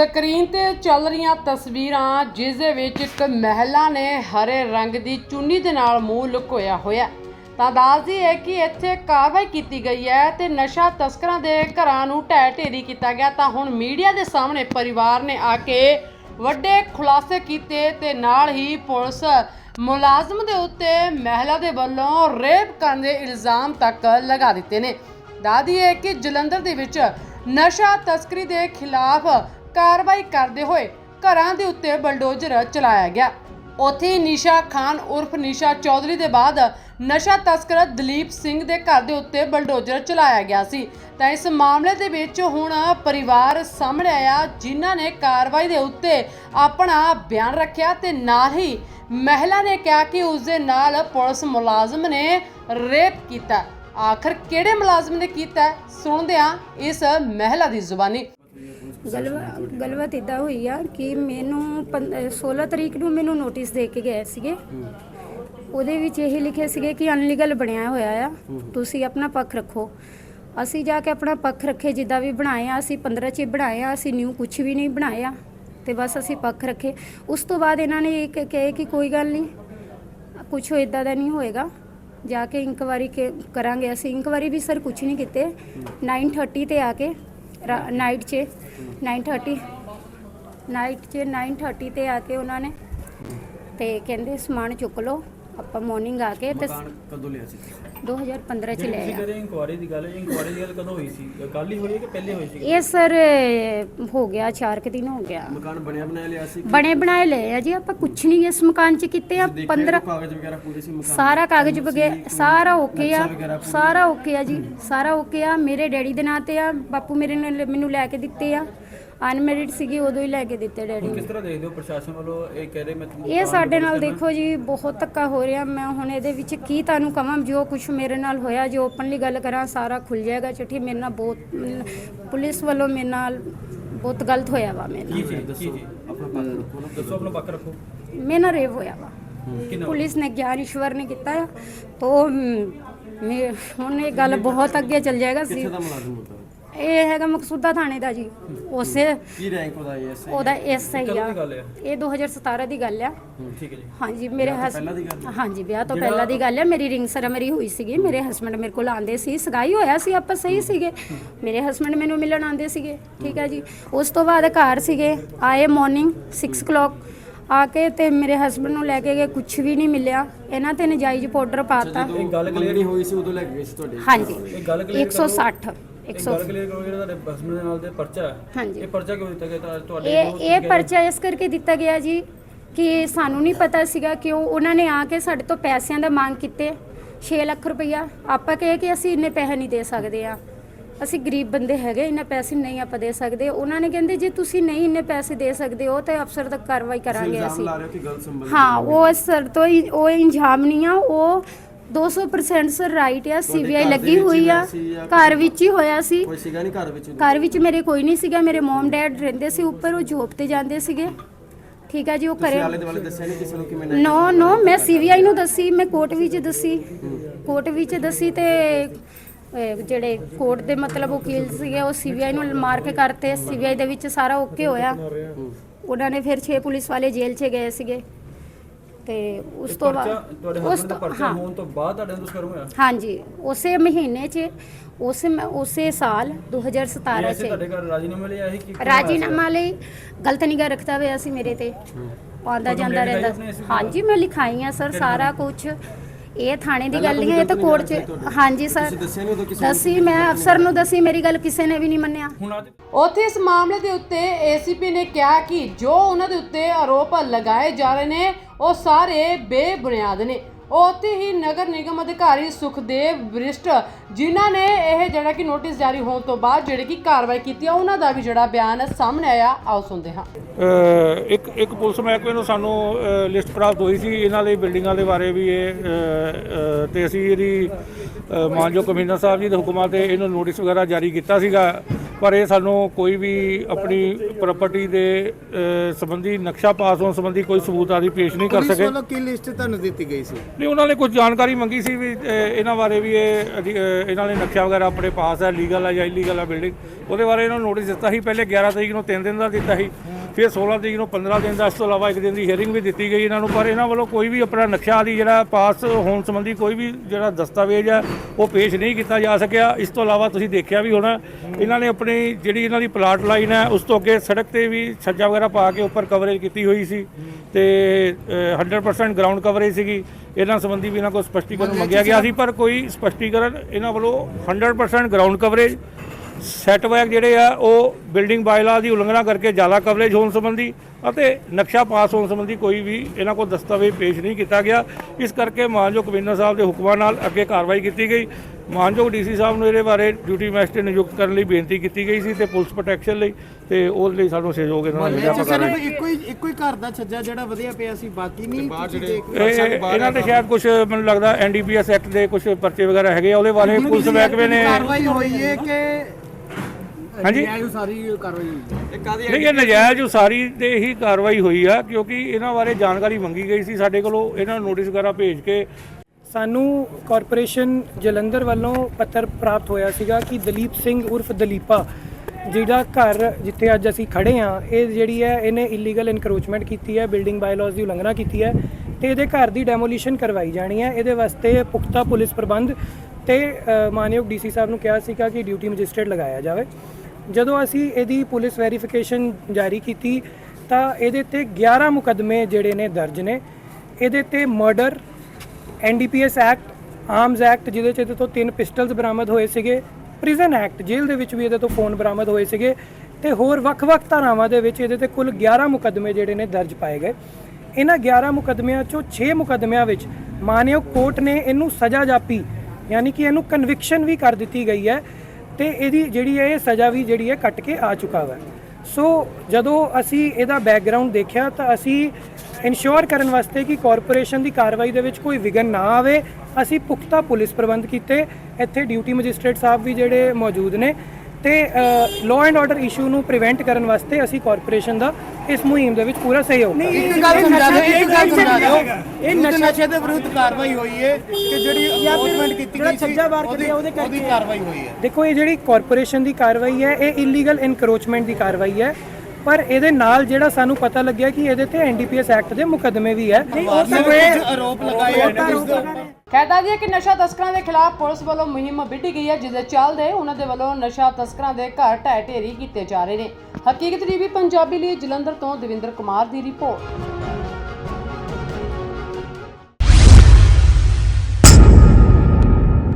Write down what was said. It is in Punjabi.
ਸਕਰੀਨ ਤੇ ਚੱਲ ਰਹੀਆਂ ਤਸਵੀਰਾਂ, ਜਿਸ ਦੇ ਵਿੱਚ ਇੱਕ ਮਹਿਲਾ ਨੇ ਹਰੇ ਰੰਗ ਦੀ ਚੁੰਨੀ ਦੇ ਨਾਲ ਮੂੰਹ ਲੁਕੋਇਆ ਹੋਇਆ। ਤਾਂ ਦੱਸਦੀ ਹੈ ਕਿ ਇੱਥੇ ਕਾਰਵਾਈ ਕੀਤੀ ਗਈ ਹੈ ਤੇ ਨਸ਼ਾ ਤਸਕਰਾਂ ਦੇ ਘਰਾਂ ਨੂੰ ਢਹਿ ਢੇਰੀ ਕੀਤਾ ਗਿਆ। ਤਾਂ ਹੁਣ ਮੀਡੀਆ ਦੇ ਸਾਹਮਣੇ ਪਰਿਵਾਰ ਨੇ ਆ ਕੇ ਵੱਡੇ ਖੁਲਾਸੇ ਕੀਤੇ ਤੇ ਨਾਲ ਹੀ ਪੁਲਿਸ ਮੁਲਾਜ਼ਮ ਦੇ ਉੱਤੇ ਮਹਿਲਾ ਦੇ ਵੱਲੋਂ ਰੇਪ ਕਰਨ ਦੇ ਇਲਜ਼ਾਮ ਤੱਕ ਲਗਾ ਦਿੱਤੇ ਨੇ। ਦੱਸਦੀ ਹੈ ਕਿ ਜਲੰਧਰ ਦੇ ਵਿੱਚ ਨਸ਼ਾ ਤਸਕਰੀ ਦੇ ਖਿਲਾਫ ਕਾਰਵਾਈ ਕਰਦੇ ਹੋਏ ਘਰਾਂ ਦੇ ਉੱਤੇ ਬਲਡੋਜ਼ਰ ਚਲਾਇਆ ਗਿਆ। ਉੱਥੇ ਹੀ ਨਿਸ਼ਾ ਖਾਨ ਉਰਫ ਨਿਸ਼ਾ ਚੌਧਰੀ ਦੇ ਬਾਅਦ ਨਸ਼ਾ ਤਸਕਰ ਦਲੀਪ ਸਿੰਘ ਦੇ ਘਰ ਦੇ ਉੱਤੇ ਬਲਡੋਜ਼ਰ ਚਲਾਇਆ ਗਿਆ ਸੀ। ਤਾਂ ਇਸ ਮਾਮਲੇ ਦੇ ਵਿੱਚ ਹੁਣ ਪਰਿਵਾਰ ਸਾਹਮਣੇ ਆਇਆ, ਜਿਨ੍ਹਾਂ ਨੇ ਕਾਰਵਾਈ ਦੇ ਉੱਤੇ ਆਪਣਾ ਬਿਆਨ ਰੱਖਿਆ ਤੇ ਨਾਲ ਹੀ ਮਹਿਲਾ ਨੇ ਕਿਹਾ ਕਿ ਉਸ ਦੇ ਨਾਲ ਪੁਲਿਸ ਮੁਲਾਜ਼ਮ ਨੇ ਰੇਪ ਕੀਤਾ। ਆਖਰ ਕਿਹੜੇ ਮੁਲਾਜ਼ਮ ਨੇ ਕੀਤਾ? ਹੈ? ਸੁਣਦੇ ਹਾਂ ਇਸ ਮਹਿਲਾ ਦੀ ਜ਼ੁਬਾਨੀ। ਗਲਵਾ ਗੱਲਬਾਤ ਇਦਾਂ ਹੋਈ ਆ ਕਿ ਮੈਨੂੰ ਪੰ- ਅਹ 16 ਤਰੀਕ ਨੂੰ ਮੈਨੂੰ ਨੋਟਿਸ ਦੇ ਕੇ ਗਏ ਸੀਗੇ। ਉਹਦੇ ਵਿੱਚ ਇਹ ਲਿਖਿਆ ਸੀਗੇ ਕਿ ਅਨਲੀਗਲ ਬਣਿਆ ਹੋਇਆ ਆ। ਤੁਸੀਂ ਆਪਣਾ ਪੱਖ ਰੱਖੋ। ਅਸੀਂ ਜਾ ਕੇ ਆਪਣਾ ਪੱਖ ਰੱਖੇ, ਜਿੱਦਾਂ ਵੀ ਬਣਾਏ ਆ, ਅਸੀਂ 15 ਚ ਬਣਾਏ ਆ, ਅਸੀਂ ਨਿਊ ਕੁਝ ਵੀ ਨਹੀਂ ਬਣਾਇਆ ਤੇ ਬਸ ਅਸੀਂ ਪੱਖ ਰੱਖੇ। ਉਸ ਤੋਂ ਬਾਅਦ ਇਹਨਾਂ ਨੇ ਇੱਕ ਕਹੇ ਕਿ ਕੋਈ ਗੱਲ ਨਹੀਂ ਕੁਝ ਇਦਾਂ ਦਾ ਨਹੀਂ ਹੋਏਗਾ। ਜਾ ਕੇ ਇਨਕੁਆਰੀ ਕੇ, ਕਰਾਂਗੇ ਅਸੀਂ। ਇਨਕੁਆਰੀ ਵੀ ਸਰ ਕੁਝ ਨਹੀਂ ਕੀਤੇ। 9:30 ਤੇ ਆ ਕੇ ਨਾਈਟ 'ਚ 9:30 ਨਾਈਟ 'ਚ 9:30 ਤੇ ਆ ਕੇ ਉਹਨਾਂ ਨੇ ਤੇ ਕਹਿੰਦੇ ਸਮਾਨ ਚੁੱਕ ਲਓ ਆਪਾਂ ਮਾਰਨਿੰਗ ਆ ਕੇ ਤੇ ਮਕਾਨ ਕਦੋਂ ਲਿਆ ਸੀ ਤੁਸੀਂ? 2015 ਚ ਲਿਆ ਤੁਸੀਂ ਕਰੇ ਇਨਕੁਆਰੀ ਦੀ ਗੱਲ ਇਨਕੁਆਰੀ ਦੀ ਗੱਲ ਕਦੋਂ ਹੋਈ ਸੀ? ਕੱਲ ਹੀ ਹੋਈ ਹੈ ਕਿ ਪਹਿਲੇ ਹੋਈ ਸੀ ਇਹ ਸਰ ਹੋ ਗਿਆ 4 ਕੁ ਦਿਨ ਹੋ ਗਿਆ। ਮਕਾਨ ਬਣਿਆ ਬਣਾਇਆ ਲਿਆ ਸੀ ਬਣੇ ਬਣਾਏ ਲਏ ਆ ਜੀ ਆਪਾਂ ਕੁਝ ਨਹੀਂ ਇਸ ਮਕਾਨ 'ਚ ਕੀਤੇ ਆ 15 ਕਾਗਜ਼ ਵਗੈਰਾ ਪੂਰੇ ਸੀ ਮਕਾਨ ਸਾਰਾ ਕਾਗਜ਼ ਵਗੇ ਸਾਰਾ ਓਕੇ ਆ ਵਗੈਰਾ? ਸਾਰਾ ਓਕੇ ਆ ਜੀ ਸਾਰਾ ਓਕੇ ਆ ਮੇਰੇ ਡੈਡੀ ਦੇ ਨਾਂ ਤੇ ਆ ਬਾਪੂ ਮੇਰੇ ਨੇ ਲ- ਮੈਨੂੰ ਲੈ ਕੇ ਦਿੱਤੇ ਆ। ਅਨਮੈਰਿਡ ਸੀਗੀ ਉਦੋਂ ਹੀ ਲੈ ਕੇ ਦਿੱਤੇ ਡੈਡੀ ਕਿਸ ਨੇ। ਤਰ੍ਹਾਂ ਦੇਖਦੇ ਹੋ ਪ੍ਰਸ਼ਾਸਨ ਵੱਲੋਂ ਇਹ ਕਹਿ ਰਹੇ ਮੈਂ ਇਹ ਸਾਡੇ ਨਾਲ ਦੇਖੋ ਜੀ ਬਹੁਤ ਧੱਕਾ ਹੋ ਰਿਹਾ। ਮੈਂ ਹੁਣ ਇਹਦੇ ਵਿੱਚ ਕੀ ਤੁਹਾਨੂੰ ਕਵਾਂ ਜੋ ਕੁਝ ਮੇਰੇ ਨਾਲ ਹੋਇਆ ਜੋ ਓਪਨਲੀ ਗੱਲ ਕਰਾਂ ਸਾਰਾ ਖੁੱਲ ਜਾਏਗਾ। ਚਿੱਠੀ ਮੇਰੇ ਨਾਲ ਬਹੁਤ ਪੁਲਿਸ ਵੱਲੋਂ ਮੇਰੇ ਨਾਲ ਬਹੁਤ ਗਲਤ ਹੋਇਆ ਵਾ ਮੇਰੇ ਕੀ ਨਾਲ। ਚੀਜ਼ ਦੱਸੋ ਆਪਣਾ ਪੱਖ ਰੱਖੋ ਨਾ ਦੱਸੋ ਆਪਣਾ ਪੱਕ ਰੱਖੋ। ਮੇਰੇ ਨਾਲ ਰੇਪ ਹੋਇਆ ਵਾ। ਕਿੰਨਾ ਪੁਲਿਸ ਨੇ ਗਿਆਨ ਈਸ਼ਵਰ ਨੇ ਕੀਤਾ। ਆ ਤੋ ਮੈਂ ਹੁਣ ਇਹ ਗੱਲ ਬਹੁਤ ਅੱਗੇ ਚੱਲ ਜਾਏਗਾ ਸੀ ਕਿੱਥੇ ਦਾ ਮੁਲਾਜ਼ਮ ਹੁੰਦਾ? ਇਹ ਹੈਗਾ ਮਕਸੂਦਾ ਥਾਣੇ ਦਾ ਜੀ ਉਸੇ ਕੀ ਰੈਂਕ ਉਹਦਾ ਇਹ ਐਸ ਉਹਦਾ ਐਸਆਈ ਕਦੋਂ ਆ। ਦੀ ਗੱਲ ਹੈ ਇਹ 2017 ਦੀ ਗੱਲ ਆ। ਠੀਕ ਹੈ ਜੀ। ਹਾਂਜੀ ਮੇਰੇ ਵਿਆਹ ਤੋਂ ਹਸ ਪਹਿਲਾਂ ਦੀ ਗੱਲ ਹਾਂਜੀ ਵਿਆਹ ਤੋਂ ਪਹਿਲਾਂ ਦੀ ਗੱਲ ਹੈ ਮੇਰੀ ਰਿੰਗ ਸੈਰੇਮਨੀ ਹੋਈ ਸੀਗੀ। ਮੇਰੇ ਹਸਬੰਡ ਮੇਰੇ ਕੋਲ ਆਂਦੇ ਸੀ। ਸਗਾਈ ਹੋਇਆ ਸੀ ਆਪਾਂ ਸਹੀ ਸੀਗੇ। ਮੇਰੇ ਹਸਬੰਡ ਮੈਨੂੰ ਮਿਲਣ ਆਂਦੇ ਸੀਗੇ। ਠੀਕ ਹੈ ਜੀ। ਉਸ ਤੋਂ ਬਾਅਦ ਘਰ ਸੀਗੇ। ਆਏ ਮਾਰਨਿੰਗ 6 ਆ ਕੇ ਤੇ ਮੇਰੇ ਹਸਬੰਡ ਨੂੰ ਲੈ ਕੇ ਗਏ। ਕੁਝ ਵੀ ਨਹੀਂ ਮਿਲਿਆ। ਇਹਨਾਂ ਤੇ ਨਜਾਇਜ਼ ਪਾਊਡਰ ਪਾਤਾ। ਜਦੋਂ ਗੱਲ ਕਲੀਅਰ ਨਹੀਂ ਹੋਈ ਸੀ ਉਦੋਂ ਲੈ ਕੇ ਗਏ ਸੀ ਤੁਹਾਡੇ। ਹਾਂਜੀ। ਇਹ ਗੱਲ ਕਲੀਅਰ 160 ਇਹ 100 ਗੱਲ ਕਲੀਅਰ ਕਰੋ ਜਿਹੜਾ ਤੁਹਾਡੇ ਹਸਬੰਡ ਦੇ ਨਾਲ ਦੇ ਪਰਚਾ ਹੈ ਹਾਂਜੀ। ਇਹ ਪਰਚਾ ਕਿਉਂ ਦਿੱਤਾ ਗਿਆ? ਤਾਂ ਤੁਹਾਡੇ ਇਹ ਜੋ ਇਹ ਪਰਚਾ ਇਸ ਕਰਕੇ ਦਿੱਤਾ ਗਿਆ ਜੀ ਕਿ ਸਾਨੂੰ ਨਹੀਂ ਪਤਾ ਸੀਗਾ ਕਿ ਉਹ ਉਹਨਾਂ ਨੇ ਆ ਕੇ ਸਾਡੇ ਤੋਂ ਪੈਸਿਆਂ ਦਾ ਮੰਗ ਕੀਤੇ। 6 ਲੱਖ ਰੁਪਈਆ। ਆਪਾਂ ਕਹੇ ਕਿ ਅਸੀਂ ਇੰਨੇ ਪੈਸੇ ਨਹੀਂ ਦੇ ਸਕਦੇ ਆ। ਅਸੀਂ ਗਰੀਬ ਬੰਦੇ ਹੈਗੇ ਇੰਨੇ ਪੈਸੇ ਨਹੀਂ ਆਪਾਂ ਦੇ ਸਕਦੇ। ਉਹਨਾਂ ਨੇ ਕਹਿੰਦੇ ਜੇ ਤੁਸੀਂ ਨਹੀਂ ਇੰਨੇ ਪੈਸੇ ਦੇ ਸਕਦੇ ਹੋ ਤੇ ਅਫਸਰ ਤੱਕ ਕਾਰਵਾਈ ਕਰਾਂਗੇ ਅਸੀਂ। ਹੋ ਉਹ ਸਰ ਤੋਂ ਹੀ ਉਹ ਇੰਜਾਮ ਨਹੀਂ ਆ ਉਹ 200% ਸਰ ਰਾਈਟ ਆ ਸੀਬੀਆਈ ਲੱਗੀ ਹੋਈ ਆ ਘਰ ਵਿੱਚ ਹੀ ਹੋਇਆ ਸੀ। ਕੋਈ ਸੀਗਾ ਨਹੀਂ ਘਰ ਵਿੱਚ? ਘਰ ਵਿੱਚ ਮੇਰੇ ਕੋਈ ਨਹੀਂ ਸੀਗਾ ਮੇਰੇ ਮਮ ਡੈਡ ਰਹਿੰਦੇ ਸੀ ਉੱਪਰ ਉਹ ਜੋਬ ਤੇ ਜਾਂਦੇ ਸੀਗੇ। ਠੀਕ ਹੈ ਜੀ ਉਹ ਕਰੇ ਆਲੇ ਦੁਆਲੇ ਦੱਸਿਆ ਨਹੀਂ ਕਿਸੇ ਨੂੰ ਨੋ ਨੋ ਮੈਂ ਸੀਬੀਆਈ ਨੂੰ ਦੱਸੀ ਮੈਂ ਕੋਰਟ ਵਿੱਚ ਦੱਸੀ। ਕੋਰਟ ਵਿੱਚ ਦੱਸੀ ਤੇ ਜਿਹੜੇ ਕੋਰਟ ਦੇ ਮਤਲਬ ਵਕੀਲ ਸੀਗੇ ਉਹ ਸੀਬੀਆਈ ਨੂੰ ਮਾਰ ਕੇ ਕਰਤੇ ਸੀਬੀਆਈ ਦੇ ਵਿੱਚ ਸਾਰਾ ਓਕੇ ਹੋਇਆ। ਉਹਨਾਂ ਨੇ ਫਿਰ 6 ਪੁਲਿਸ ਵਾਲੇ ਜੇਲ੍ਹ 'ਚ ਗਏ ਸੀਗੇ। ਤੇ ਉਸ ਤੋਂ ਬਾਅਦ ਤੁਹਾਡੇ ਉਸ ਹਸਬੰਡ ਦਾ ਤੋਂ ਪਰਚਾ ਹੋਣ ਤੋਂ ਬਾਅਦ ਤੁਹਾਡੇ ਨਾਲ ਦੁਸ਼ਕਰਮ ਹੋਇਆ ਹਾਂਜੀ ਉਸੇ ਮਹੀਨੇ 'ਚ ਉਸੇ ਮ- ਉਸੇ ਸਾਲ 2017 ਐਸੇ 'ਚ। ਤੁਹਾਡੇ ਘਰ ਰਾਜੀਨਾਮਾ ਲਿਆ ਹੈ ਕਿ ਰਾਜੀਨਾਮਾ ਲਈ ਗਲਤ ਨਿਗਾ ਰੱਖਦਾ ਹੋਇਆ ਸੀ ਮੇਰੇ ਤੇ। ਆਉਂਦਾ ਜਾਂਦਾ complaint ਰਹਿੰਦਾ। ਆਪਣੇ ਹਾਂਜੀ ਮੈਂ ਲਿਖਾਈ ਆ ਸਰ ਸਾਰਾ ਕੁਝ ਇਹ ਥਾਣੇ ਦੀ ਗੱਲ ਨਹੀਂ ਹੈ ਇਹ ਤਾਂ ਕੋਰਟ 'ਚ ਹਾਂਜੀ ਸਰ? ਦੱਸੀ ਮੈਂ ਅਫਸਰ ਨੂੰ ਦੱਸੀ ਮੇਰੀ ਗੱਲ ਕਿਸੇ ਨੇ ਵੀ ਨਹੀਂ ਮੰਨਿਆ। ਹੁਣ ਅੱਜ ਉੱਥੇ ਇਸ ਮਾਮਲੇ ਦੇ ਉੱਤੇ ਏਸੀਪੀ ਨੇ ਕਿਹਾ ਕਿ ਜੋ ਉਹਨਾਂ ਦੇ ਉੱਤੇ ਆਰੋਪ ਲਗਾਏ ਜਾ ਰਹੇ ਨੇ ਉਹ ਸਾਰੇ ਬੇਬੁਨਿਆਦ ਨੇ। ਉੱਥੇ ਹੀ ਨਗਰ ਨਿਗਮ ਅਧਿਕਾਰੀ ਸੁਖਦੇਵ ਬ੍ਰਿਸ਼ਟ ਜਿਨ੍ਹਾਂ ਨੇ ਇਹ ਜਿਹੜਾ ਕਿ ਨੋਟਿਸ ਜਾਰੀ ਹੋਣ ਤੋਂ ਬਾਅਦ ਜਿਹੜੇ ਕਿ ਕਾਰਵਾਈ ਕੀਤੀ ਆ ਉਹਨਾਂ ਦਾ ਵੀ ਜਿਹੜਾ ਬਿਆਨ ਸਾਹਮਣੇ ਆਇਆ। ਆਓ ਸੁਣਦੇ ਹਾਂ। ਇੱਕ ਇੱਕ ਪੁਲਿਸ ਮਹਿਕਮੇ ਨੂੰ ਸਾਨੂੰ ਲਿਸਟ ਪ੍ਰਾਪਤ ਹੋਈ ਸੀ। ਇਹਨਾਂ ਲਈ ਬਿਲਡਿੰਗਾਂ ਦੇ ਬਾਰੇ ਵੀ ਇਹ ਅ, ਤੇ ਅਸੀਂ ਇਹਦੀ ਅ, ਮਾਨਯੋਗ ਕਮਿਸ਼ਨਰ ਸਾਹਿਬ ਜੀ ਦੇ ਹੁਕਮਾਂ ਤੇ ਇਹਨੂੰ ਨੋਟਿਸ ਵਗੈਰਾ ਜਾਰੀ ਕੀਤਾ ਸੀਗਾ। ਪਰ ਇਹ ਸਾਨੂੰ ਕੋਈ ਵੀ ਆਪਣੀ ਪ੍ਰਾਪਰਟੀ ਦੇ ਅ, ਸੰਬੰਧੀ ਨਕਸ਼ਾ ਪਾਸ ਹੋਣ ਸੰਬੰਧੀ ਕੋਈ ਸਬੂਤ ਆਦਿ ਪੇਸ਼ ਨਹੀਂ ਕਰ ਪੁਲਿਸ ਸਕੇ। ਵੱਲੋਂ ਕੀ ਲਿਸਟ ਤੁਹਾਨੂੰ ਦਿੱਤੀ ਗਈ ਸੀ? ਨਹੀਂ ਉਹਨਾਂ ਨੇ ਕੁਝ ਜਾਣਕਾਰੀ ਮੰਗੀ ਸੀ ਵੀ ਅ, ਇਹਨਾਂ ਬਾਰੇ ਵੀ ਇਹ ਅਧਿ- ਅ, ਇਹਨਾਂ ਨੇ ਨਕਸ਼ਾ ਵਗੈਰਾ ਆਪਣੇ ਪਾਸ ਹੈ ਲੀਗਲ ਹੈ ਜਾਂ ਇਲੀਗਲ ਹੈ ਬਿਲਡਿੰਗ ਉਹਦੇ ਬਾਰੇ ਇਹਨਾਂ ਨੂੰ ਨੋਟਿਸ ਦਿੱਤਾ ਸੀ ਪਹਿਲੇ 11 ਤਰੀਕ ਨੂੰ 3 ਦਿਨ ਦਾ ਦਿੱਤਾ ਸੀ। ਫਿਰ 16 ਤਰੀਕ ਨੂੰ 15 ਦਿਨ ਦਾ ਇਸ ਤੋਂ ਇਲਾਵਾ ਇੱਕ ਦਿਨ ਦੀ ਹੀਅਰਿੰਗ ਵੀ ਦਿੱਤੀ ਗਈ ਇਹਨਾਂ ਨੂੰ ਪਰ ਇਹਨਾਂ ਵੱਲੋਂ ਕੋਈ ਵੀ ਆਪਣਾ ਨਕਸ਼ਾ ਆਦਿ ਜਿਹੜਾ ਪਾਸ ਹੋਣ ਸੰਬੰਧੀ ਕੋਈ ਵੀ ਜਿਹੜਾ ਦਸਤਾਵੇਜ਼ ਹੈ ਉਹ ਪੇਸ਼ ਨਹੀਂ ਕੀਤਾ ਜਾ ਸਕਿਆ। ਇਸ ਤੋਂ ਇਲਾਵਾ ਤੁਸੀਂ ਦੇਖਿਆ ਵੀ ਹੋਣਾ ਇਹਨਾਂ ਨੇ ਆਪਣੀ ਜਿਹੜੀ ਇਹਨਾਂ ਦੀ ਪਲਾਟ ਲਾਈਨ ਹੈ ਉਸ ਤੋਂ ਅੱਗੇ ਸੜਕ ਤੇ ਵੀ ਛੱਜਾ ਵਗੈਰਾ ਪਾ ਕੇ ਉੱਪਰ ਕਵਰੇਜ ਕੀਤੀ ਹੋਈ ਸੀ ਤੇ ਅ, 100% ਗਰਾਊਂਡ ਕਵਰੇਜ ਸੀਗੀ। ਇਹਨਾਂ ਸੰਬੰਧੀ ਵੀ ਇਹਨਾਂ ਕੋਲ ਸਪਸ਼ਟੀਕਰਨ ਮੰਗਿਆ ਗਿਆ ਸੀ ਪਰ ਕੋਈ ਸਪਸ਼ਟੀਕਰਨ ਇਹਨਾਂ ਵੱਲੋਂ 100% ਗਰਾਊਂਡ ਕਵਰੇਜ ਸੈਟਬੈਕ ਜਿਹੜੇ ਆ ਉਹ ਬਿਲਡਿੰਗ ਬਾਇਲਾ ਦੀ ਉਲੰਘਣਾ ਕਰਕੇ ਜ਼ਿਆਦਾ ਕਵਰੇਜ ਹੋਣ ਸੰਬੰਧੀ ਅਤੇ ਨਕਸ਼ਾ ਪਾਸ ਹੋਣ ਸੰਬੰਧੀ ਕੋਈ ਵੀ ਇਹਨਾਂ ਕੋਲ ਦਸਤਾਵੇਜ਼ ਪੇਸ਼ ਨਹੀਂ ਕੀਤਾ ਗਿਆ। ਇਸ ਕਰਕੇ ਮਾਨਯੋਗ ਕਮਿਸ਼ਨਰ ਸਾਹਿਬ ਦੇ ਹੁਕਮਾਂ ਨਾਲ ਅੱਗੇ ਕਾਰਵਾਈ ਕੀਤੀ ਗਈ। ਮਾਨਯੋਗ ਡੀਸੀ ਸਾਹਿਬ ਨੂੰ ਇਹਦੇ ਬਾਰੇ ਡਿਊਟੀ ਮੈਜਿਸਟਰੇਟ ਨਿਯੁਕਤ ਕਰਨ ਲਈ ਬੇਨਤੀ ਕੀਤੀ ਗਈ ਸੀ ਤੇ ਪੁਲਿਸ ਪ੍ਰੋਟੈਕਸ਼ਨ ਲਈ ਤੇ ਉਹਦੇ ਲਈ ਸਾਨੂੰ ਸਹਿਯੋਗ ਇਹਨਾਂ ਨੇ ਮਿਲਿਆ। ਸਿਰਫ ਇੱਕੋ ਹੀ ਇੱਕੋ ਹੀ ਘਰ ਦਾ ਛੱਜਾ ਜਿਹੜਾ ਵਧੀਆ ਪਿਆ ਸੀ ਬਾਕੀ ਨਹੀਂ ਇਹਨਾਂ ਤੇ ਸ਼ਾਇਦ ਕੁਝ ਮੈਨੂੰ ਲੱਗਦਾ ਐਨਡੀਪੀਐਸ ਐਕਟ ਦੇ ਕੁਝ ਪਰਚੇ ਵਗੈਰਾ ਹੈਗੇ ਆ ਉਹਦੇ ਬਾਰੇ ਪੁਲਿਸ ਮਹਿਕਮੇ ਨੇ ਕਾਰਵਾਈ ਹੋਈ ਹੈ ਕਿ ਹਾਂਜੀ। ਸਾਰੀ ਕਾਰਵਾਈ ਹੋਈ ਨਹੀਂ ਇਹ ਨਜਾਇਜ਼ ਉਸਾਰੀ ਤੇ ਹੀ ਕਾਰਵਾਈ ਹੋਈ ਆ ਕਿਉਂਕਿ ਇਹਨਾਂ ਬਾਰੇ ਜਾਣਕਾਰੀ ਮੰਗੀ ਗਈ ਸੀ ਸਾਡੇ ਕੋਲੋਂ ਇਹਨਾਂ ਨੂੰ ਨੋਟਿਸ ਵਗੈਰਾ ਭੇਜ ਕੇ। ਸਾਨੂੰ ਕਾਰਪੋਰੇਸ਼ਨ ਜਲੰਧਰ ਵੱਲੋਂ ਪੱਤਰ ਪ੍ਰਾਪਤ ਹੋਇਆ ਸੀਗਾ ਕਿ ਦਲੀਪ ਸਿੰਘ ਉਰਫ ਦਲੀਪਾ ਜਿਹੜਾ ਘਰ ਜਿੱਥੇ ਅੱਜ ਅਸੀਂ ਖੜੇ ਆ ਇਹ ਜਿਹੜੀ ਹੈ ਇਹਨੇ ਇਲੀਗਲ ਇਨਕਰੋਚਮੈਂਟ ਕੀਤੀ ਹੈ ਬਿਲਡਿੰਗ ਬਾਇਲਾਅਸ ਦੀ ਉਲੰਘਣਾ ਕੀਤੀ ਹੈ ਤੇ ਇਹਦੇ ਘਰ ਦੀ ਡੈਮੋਲੀਸ਼ਨ ਕਰਵਾਈ ਜਾਣੀ ਹੈ। ਇਹਦੇ ਵਾਸਤੇ ਪੁਖਤਾ ਪੁਲਿਸ ਪ੍ਰਬੰਧ ਤੇ ਮਾਨਯੋਗ ਡੀਸੀ ਸਾਹਿਬ ਨੂੰ ਕਿਹਾ ਸੀਗਾ ਕਿ ਡਿਊਟੀ ਮੈਜਿਸਟ੍ਰੇਟ ਲਗਾਇਆ ਜਾਵੇ। ਜਦੋਂ ਅਸੀਂ ਇਹਦੀ ਪੁਲਿਸ ਵੈਰੀਫਿਕੇਸ਼ਨ ਜਾਰੀ ਕੀਤੀ, ਤਾਂ ਇਹਦੇ ਤੇ 11 ਮੁਕੱਦਮੇ ਜਿਹੜੇ ਨੇ ਦਰਜ ਨੇ। ਇਹਦੇ ਤੇ murder NDPS act arms act ਜਿਹਦੇ ਚ ਇਹਦੇ ਤੋਂ ਤਿੰਨ ਪਿਸਟਲਸ ਬਰਾਮਦ ਹੋਏ ਸੀਗੇ ਪ੍ਰਿਜ਼ਨ ਐਕਟ ਜੇਲ੍ਹ ਦੇ ਵਿੱਚ ਵੀ ਇਹਦੇ ਤੋਂ ਫੋਨ ਬਰਾਮਦ ਹੋਏ ਸੀਗੇ ਤੇ ਹੋਰ ਵੱਖ-ਵੱਖ ਧਾਰਾਵਾਂ ਦੇ ਵਿੱਚ ਇਹਦੇ ਤੇ ਕੁੱਲ 11 ਮੁਕੱਦਮੇ ਜਿਹੜੇ ਨੇ ਦਰਜ ਪਾਏ ਗਏ। ਇਹਨਾਂ 11 ਮੁਕੱਦਮਿਆਂ ਚੋਂ 6 ਮੁਕੱਦਮਿਆਂ ਵਿੱਚ ਮਾਨਯੋਗ ਕੋਰਟ ਨੇ ਇਹਨੂੰ ਸਜ਼ਾ ਜਾਪੀ, ਯਾਨੀ ਕਿ ਇਹਨੂੰ ਕਨਵਿਕਸ਼ਨ ਵੀ ਕਰ ਦਿੱਤੀ ਗਈ ਹੈ। ਤੇ ਇਹਦੀ ਜਿਹੜੀ ਹੈ, ਇਹ ਸਜ਼ਾ ਵੀ ਜਿਹੜੀ ਹੈ ਕੱਟ ਕੇ ਆ ਚੁੱਕਾ ਵਾ। ਸੋ ਜਦੋਂ ਅਸੀਂ ਇਹਦਾ ਬੈਕਗ੍ਰਾਉਂਡ ਦੇਖਿਆ ਤਾਂ ਅਸੀਂ ਇਨਸ਼ੋਰ ਕਰਨ ਵਾਸਤੇ ਕਿ ਕਾਰਪੋਰੇਸ਼ਨ ਦੀ ਕਾਰਵਾਈ ਦੇ ਵਿੱਚ ਕੋਈ ਵਿਘਨ ਨਾ ਆਵੇ। ਅਸੀਂ ਪੁਖਤਾ ਪੁਲਿਸ ਪ੍ਰਬੰਧ ਕੀਤੇ। ਇੱਥੇ ਡਿਊਟੀ ਮੈਜਿਸਟ੍ਰੇਟ ਸਾਹਿਬ ਵੀ ਜਿਹੜੇ ਮੌਜੂਦ ਨੇ। ਤੇ ਲਾਅ ਐਂਡ ਆਰਡਰ ਇਸ਼ੂ ਨੂੰ ਪ੍ਰੀਵੈਂਟ ਕਰਨ ਵਾਸਤੇ ਅਸੀਂ ਕਾਰਪੋਰੇਸ਼ਨ ਦਾ ਇਸ ਮੁਹਿੰਮ ਦੇ ਵਿੱਚ ਪੂਰਾ ਸਹਿਯੋਗ ਕਰਾਂਗੇ। ਇੱਕ ਗੱਲ ਸਮਝਾ ਦਿਓ ਇੱਕ ਗੱਲ ਸਮਝਾ ਦਿਓ। ਇਹ ਨਸ਼ੇ ਦੇ ਵਿਰੁੱਧ ਕਾਰਵਾਈ ਹੋਈ ਹੈ ਕਿ ਜਿਹੜੀ ਅਪੋਇੰਟਮੈਂਟ ਕੀਤੀ ਗਈ ਸੀ ਉਹਦੀ ਉਹਦੀ ਕਾਰਵਾਈ ਹੋਈ ਹੈ ਦੇਖੋ ਇਹ ਜਿਹੜੀ ਕਾਰਪੋਰੇਸ਼ਨ ਦੀ ਕਾਰਵਾਈ ਹੈ ਇਹ ਇਲੀਗਲ ਇਨਕਰੋਚਮੈਂਟ ਦੀ ਕਾਰਵਾਈ ਹੈ। ਪਰ ਇਹਦੇ ਨਾਲ ਜਿਹੜਾ ਸਾਨੂੰ ਪਤਾ ਲੱਗਿਆ ਕਿ ਇਹਦੇ ਤੇ ਐਨਡੀਪੀਐਸ ਐਕਟ ਦੇ ਮੁਕੱਦਮੇ ਵੀ ਹੈ। ਇਹ ਆਰੋਪ ਲਗਾਏ ਦੇ ਉੱਪਰ। ਕਹਿਤਾ ਜੀ ਕਿ ਨਸ਼ਾ ਤਸਕਰਾਂ ਦੇ ਖਿਲਾਫ ਪੁਲਿਸ ਵੱਲੋਂ ਮੁਹਿੰਮ ਵਿੱਢੀ ਗਈ ਹੈ ਜਿਸ ਦੇ ਚੱਲਦੇ ਉਹਨਾਂ ਦੇ ਵੱਲੋਂ ਨਸ਼ਾ ਤਸਕਰਾਂ ਦੇ ਘਰ ਢਹਿ ਢੇਰੀ ਕੀਤੇ ਜਾ ਰਹੇ ਨੇ। ਹਕੀਕਤ ਟੀਵੀ, ਪੰਜਾਬੀ ਲਈ ਜਲੰਧਰ ਤੋਂ ਦਵਿੰਦਰ ਕੁਮਾਰ ਦੀ ਰਿਪੋਰਟ।